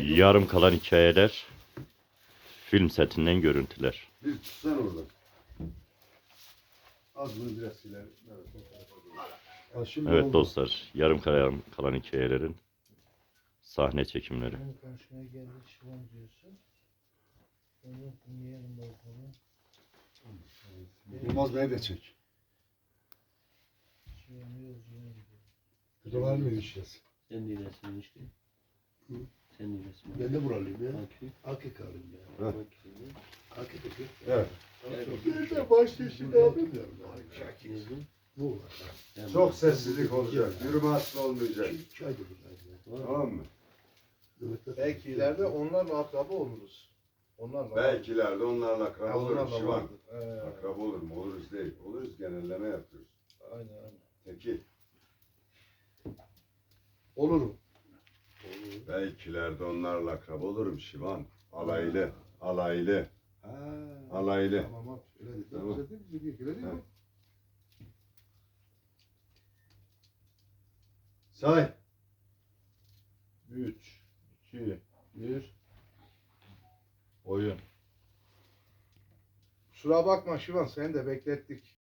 Yarım kalan hikayeler. Film setinden görüntüler. bir tutsan orada. Az bunu biraz siler. Evet, Evet dostlar, yarım kalan, kalan hikayelerin sahne çekimleri. Benim karşıma geldi şıvan diyorsun. Onu dinleyelim bakalım. Yılmaz Bey'i de çek. Yolculuğa gidiyor. Kötü var mıydı işlesi? Sen de resmin işte. Hı? Sen de resmin. Ben de buralıyım ya. Akü. Hakikalıyım ya. Ha. Akü. Hakikati. Evet. Nerede baş yaşında abim ya. Nezmin. Bu var. Çok sessizlik olacak. Yürüme aslı olmayacak. Çay- Çay da burada. Tamam mı? Belki ileride onlarla akraba oluruz. Onlarla. Belki ileride onlarla Ha, akraba oluruz Şivan. He, Akraba olur mu? Oluruz değil. Oluruz genelleme yapıyoruz. Aynen aynen. Peki. Olurum. Belki ileride onlarla akraba olurum Şivan. Alaylı. Alaylı. Ha. Alaylı. Tamam abi. Öyle. Tamam. Öyle. Say. 3, 2, 1. Oyun. Kusura bakma Şivan seni de beklettik.